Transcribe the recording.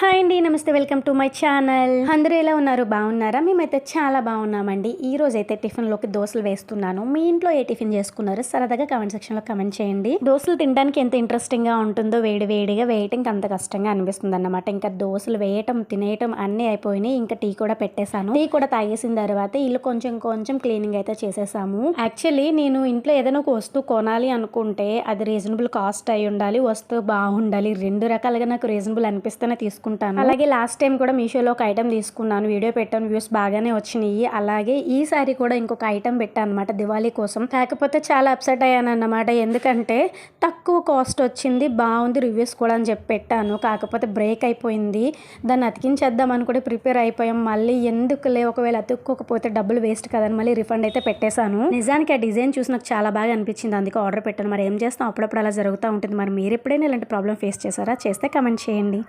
Hi అండి నమస్తే welcome to my channel. అందరూ ఎలా ఉన్నారు? బాగున్నారా? మేమైతే చాలా బాగున్నామండి. ఈ రోజు అయితే టిఫిన్లోకి దోశలు వేస్తున్నాను. మీ ఇంట్లో ఏ టిఫిన్ చేసుకున్నారు సరదాగా కమెంట్ సెక్షన్లో కమెంట్ చేయండి. దోశలు తినడానికి ఎంత ఇంట్రెస్టింగ్గా ఉంటుందో వేడి వేడిగా వేయటం అంత కష్టంగా అనిపిస్తుంది అన్నమాట ఇంకా దోశలు వేయటం తినేయటం అన్నీ అయిపోయినాయి. ఇంకా టీ కూడా పెట్టేశాను. టీ కూడా తాగేసిన తర్వాత ఇల్లు కొంచెం కొంచెం క్లీనింగ్ అయితే చేసేసాము. యాక్చువల్లీ నేను ఇంట్లో ఏదైనా ఒక వస్తువు కొనాలి అనుకుంటే అది రీజనబుల్ కాస్ట్ అయి ఉండాలి వస్తువు బాగుండాలి. రెండు రకాలుగా నాకు రీజనబుల్ అనిపిస్తేనే తీసుకుంటాను. అలాగే లాస్ట్ టైం కూడా మీషోలో ఒక ఐటమ్ తీసుకున్నాను. వీడియో పెట్టాను. వ్యూస్ బాగానే వచ్చినాయి. అలాగే ఈసారి కూడా ఇంకొక ఐటమ్ పెట్టాను అనమాట దివాళీ కోసం. కాకపోతే చాలా అప్సెట్ అయ్యాను అన్నమాట. ఎందుకంటే తక్కువ కాస్ట్ వచ్చింది. బాగుంది రివ్యూస్ కూడా అని చెప్పి పెట్టాను. కాకపోతే బ్రేక్ అయిపోయింది. దాన్ని అతికించేద్దామని కూడా ప్రిపేర్ అయిపోయాం. మళ్ళీ ఎందుకులే ఒకవేళ అతుక్కోకపోతే డబ్బులు వేస్ట్ కదని మళ్ళీ రిఫండ్ అయితే పెట్టేశాను. నిజానికి ఆ డిజైన్ చూసి నాకు చాలా బాగా అనిపించింది. అందుకే ఆర్డర్ పెట్టాను. మరి ఏం చేస్తాం? అప్పుడప్పుడు అలా జరుగుతూ ఉంటుంది. మరి మీరు ఎప్పుడైనా ఇలాంటి ప్రాబ్లం ఫేస్ చేశారా? చేస్తే కమెంట్ చేయండి.